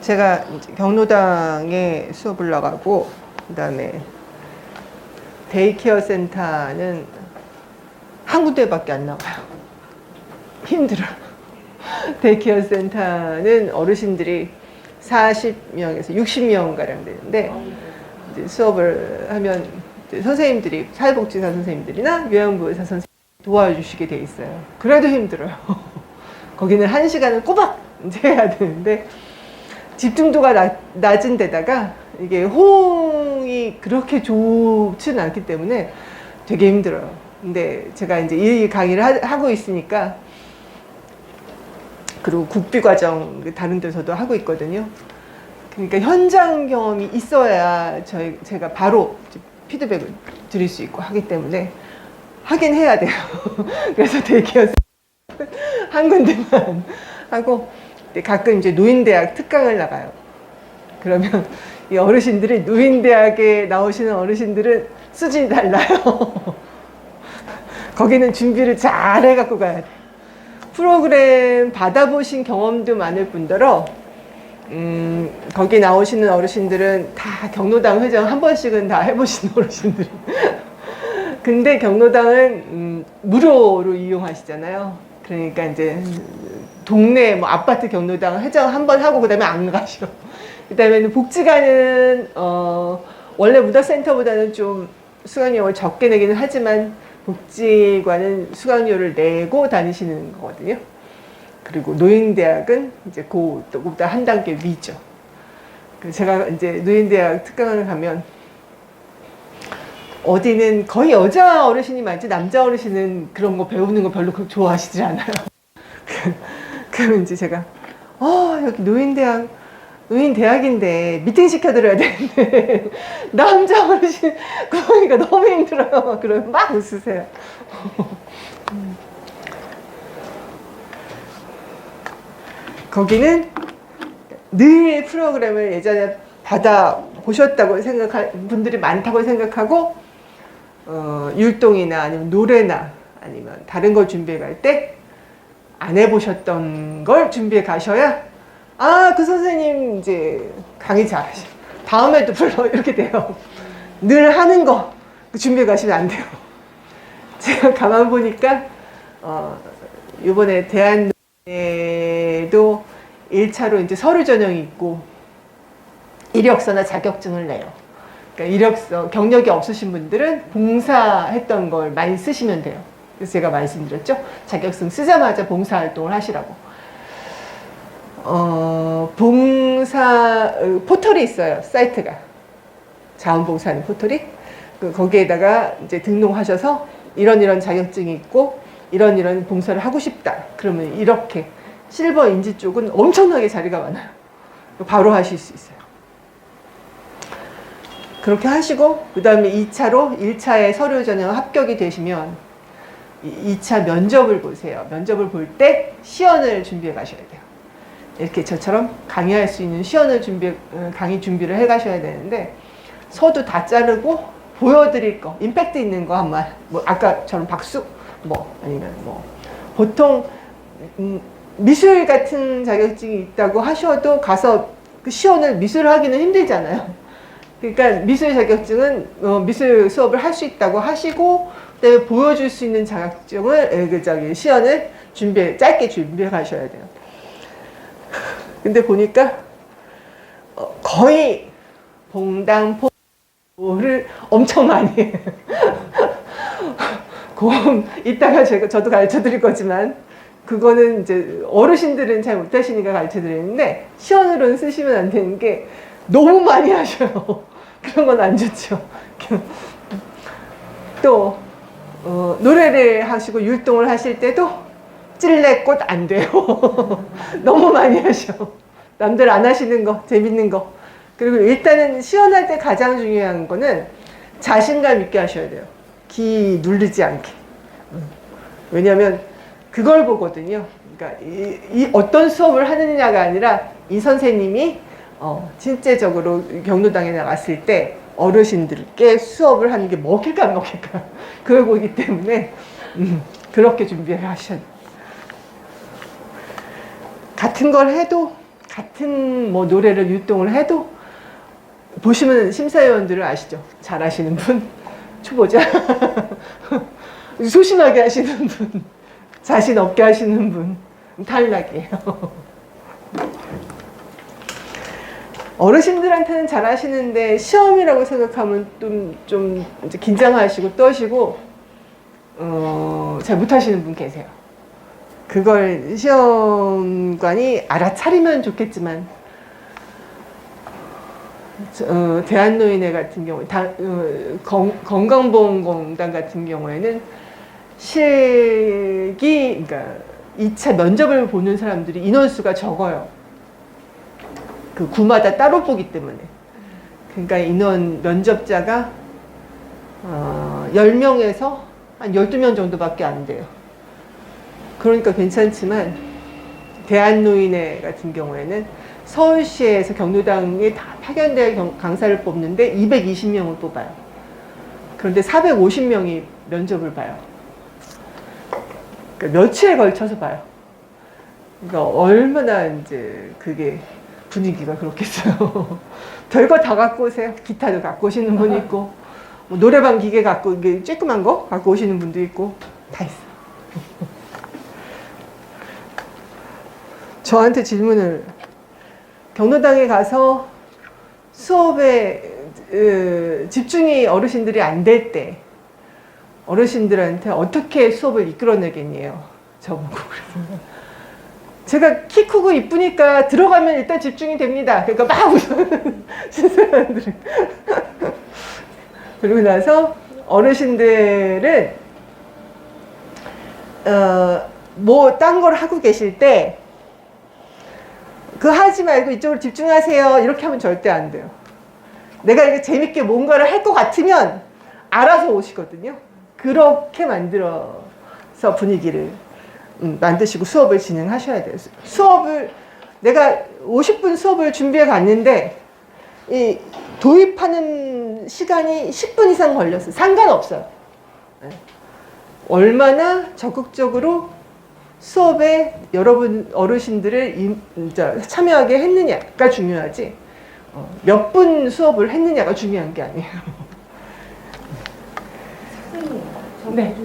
제가 경로당에 수업을 나가고 그다음에 데이케어 센터는 한 군데밖에 안 나가요. 힘들어. 데이케어 센터는 어르신들이 40명에서 60명 가량 되는데 수업을 하면 선생님들이 사회복지사 선생님들이나 요양부의사 선생님 도와주시게 돼 있어요. 그래도 힘들어요. 거기는 한 시간을 꼬박 이제 해야 되는데 집중도가 낮, 낮은 데다가 이게 호응이 그렇게 좋지는 않기 때문에 되게 힘들어요. 근데 제가 이제 이 강의를 하, 하고 있으니까 그리고 국비 과정 다른 데서도 하고 있거든요. 그러니까 현장 경험이 있어야 저희 제가 바로 피드백을 드릴 수 있고 하기 때문에 하긴 해야 돼요. 그래서 대기업 한 군데만 하고 가끔 이제 노인대학 특강을 나가요. 그러면 이 어르신들이 노인대학에 나오시는 어르신들은 수준이 달라요. 거기는 준비를 잘 해갖고 가야 돼. 프로그램 받아보신 경험도 많을 뿐더러 음, 거기 나오시는 어르신들은 다 경로당 회장 한 번씩은 다 해보신 어르신들. 근데 경로당은 음, 무료로 이용하시잖아요. 그러니까 이제 동네 뭐 아파트 경로당 회장 한 번 하고 그다음에 안 가셔. 그다음에는 복지관은 어, 원래 문화센터보다는 좀 수강료를 적게 내기는 하지만 복지관은 수강료를 내고 다니시는 거거든요. 그리고 노인대학은 이제 그보다 한 단계 위죠. 그래서 제가 이제 노인대학 특강을 가면 어디는 거의 여자 어르신이 많지 남자 어르신은 그런 거 배우는 거 별로 좋아하시지 않아요. 그러면 이제 제가 어 여기 노인대학 노인 대학인데 미팅 시켜드려야 되는데 남자 어르신 그러니까 너무 힘들어요. 그러면 막 웃으세요. 거기는 늘 프로그램을 예전에 받아 보셨다고 생각할 분들이 많다고 생각하고 어, 율동이나 아니면 노래나 아니면 다른 걸 준비해 갈 때 안 해보셨던 걸 준비해 가셔야 아 그 선생님 이제 강의 잘하셔. 다음에도 불러. 이렇게 돼요. 늘 하는 거 준비해 가시면 안 돼요. 제가 가만 보니까 어, 이번에 대한에도 1차로 이제 서류 전형이 있고 이력서나 자격증을 내요. 그러니까 이력서 경력이 없으신 분들은 봉사했던 걸 많이 쓰시면 돼요. 그래서 제가 말씀드렸죠. 자격증 쓰자마자 봉사 활동을 하시라고. 어, 봉사 어, 포털이 있어요. 사이트가 자원봉사하는 포털이 그 거기에다가 이제 등록하셔서 이런 이런 자격증이 있고 이런 이런 봉사를 하고 싶다. 그러면 이렇게 실버 인지 쪽은 엄청나게 자리가 많아요. 바로 하실 수 있어요. 그렇게 하시고 그 다음에 2차로 1차에 서류 전형 합격이 되시면 2차 면접을 보세요. 면접을 볼 때 시연을 준비해 가셔야 돼요. 이렇게 저처럼 강의할 수 있는 시연을 준비, 어, 강의 준비를 해 가셔야 되는데 서도 다 자르고 보여드릴 거, 임팩트 있는 거한 말. 뭐 아까처럼 박수, 뭐 아니면 뭐 보통 음, 미술 같은 자격증이 있다고 하셔도 가서 그 시연을 미술 하기는 힘들잖아요. 그러니까 미술 자격증은 어, 미술 수업을 할 수 있다고 하시고 그다음에 보여줄 수 있는 자격증을 에, 그 저기 시연을 준비 짧게 준비해 가셔야 돼요. 근데 보니까 어, 거의 봉당포를 엄청 많이 해요. 그건 이따가 제가 저도 가르쳐 드릴 거지만 그거는 이제 어르신들은 잘 못하시니까 가르쳐 드리는데 시연으로는 쓰시면 안 되는 게 너무 많이 하셔요. 그런 건 안 좋죠. 또 어, 노래를 하시고 율동을 하실 때도 찔레꽃 안 돼요. 너무 많이 하셔. 남들 안 하시는 거, 재밌는 거. 그리고 일단은 시연할 때 가장 중요한 거는 자신감 있게 하셔야 돼요. 기 누르지 않게. 음. 왜냐하면 그걸 보거든요. 그러니까 이, 이 어떤 수업을 하느냐가 아니라 이 선생님이 어, 실제적으로 경로당에 나갔을 때 어르신들께 수업을 하는 게 먹힐까 안 먹힐까 그걸 보기 때문에 음, 그렇게 준비를 돼요. 같은 걸 해도 같은 뭐 노래를 율동을 해도 보시면 심사위원들을 아시죠? 잘 하시는 분, 초보자, 소심하게 하시는 분, 자신 없게 하시는 분 탈락이에요. 어르신들한테는 잘 하시는데 시험이라고 생각하면 좀, 좀 이제 긴장하시고 떠시고 어, 잘 못하시는 분 계세요. 그걸 시험관이 알아차리면 좋겠지만 저, 어, 대한노인회 같은 경우, 다, 어, 건, 건강보험공단 같은 경우에는 실기, 그러니까 2차 면접을 보는 사람들이 인원수가 적어요. 그 구마다 따로 보기 때문에. 그러니까 인원 면접자가 어, 10명에서 한 12명 정도밖에 안 돼요. 그러니까 괜찮지만 대한노인회 같은 경우에는 서울시에서 경로당에 다 파견될 경- 강사를 뽑는데 220명을 뽑아요. 그런데 450명이 면접을 봐요. 그러니까 며칠에 걸쳐서 봐요. 그러니까 얼마나 이제 그게 분위기가 그렇겠어요. 별거 다 갖고 오세요. 기타도 갖고 오시는 분 있고, 뭐 노래방 기계 갖고 이게 쬐끄만 거 갖고 오시는 분도 있고 다 있어. 요 저한테 질문을 경로당에 가서 수업에 으, 집중이 어르신들이 안 될 때 어르신들한테 어떻게 수업을 이끌어내겠니요? 저보고 그래서 제가 키 크고 이쁘니까 들어가면 일단 집중이 됩니다. 그러니까 막 웃어요. 신사람들은. 그리고 나서 어르신들은 어, 뭐 딴 걸 하고 계실 때 그거 하지 말고 이쪽으로 집중하세요. 이렇게 하면 절대 안 돼요. 내가 이렇게 재밌게 뭔가를 할 것 같으면 알아서 오시거든요. 그렇게 만들어서 분위기를 음, 만드시고 수업을 진행하셔야 돼요. 수- 수업을 내가 50분 수업을 준비해 갔는데 이 도입하는 시간이 10분 이상 걸렸어요. 상관없어요. 네. 얼마나 적극적으로 수업에 여러분 어르신들을 참여하게 했느냐가 중요하지 어, 몇분 수업을 했느냐가 중요한 게 아니에요. 네.